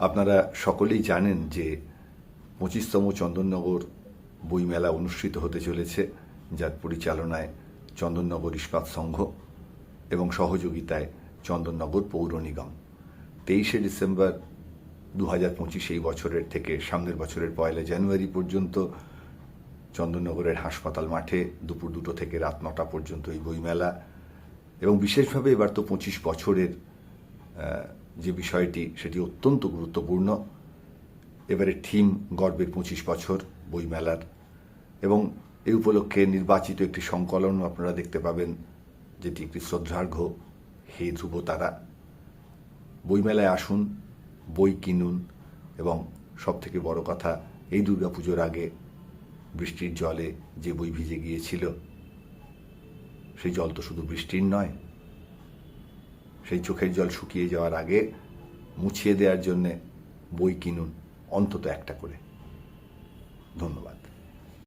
আপনারা সকলেই জানেন যে পঁচিশতম চন্দননগর বইমেলা অনুষ্ঠিত হতে চলেছে যার পরিচালনায় চন্দননগর ইস্পাত সংঘ এবং সহযোগিতায় চন্দননগর পৌর নিগম। তেইশে ডিসেম্বর দু হাজার পঁচিশ এই বছরের থেকে সামনের বছরের পয়লা জানুয়ারি পর্যন্ত চন্দননগরের হাসপাতাল মাঠে দুপুর দুটো থেকে রাত নটা পর্যন্ত এই বইমেলা এবং বিশেষভাবে এবার তো পঁচিশ বছরের যে বিষয়টি, সেটি অত্যন্ত গুরুত্বপূর্ণ। এবারে থিম গর্বের পঁচিশ বছর বইমেলার। এবং এই উপলক্ষে নির্বাচিত একটি সংকলন আপনারা দেখতে পাবেন, যেটি একটি শ্রদ্ধার্ঘ, হে ধ্রুব তারা। বইমেলায় আসুন, বই কিনুন এবং সব থেকে বড় কথা, এই দুর্গাপুজোর আগে বৃষ্টির জলে যে বই ভিজে গিয়েছিল, সেই জল তো শুধু বৃষ্টির নয় সেই চোখের জল শুকিয়ে যাওয়ার আগে মুছিয়ে দেওয়ার জন্যে বই কিনুন অন্তত একটা করে।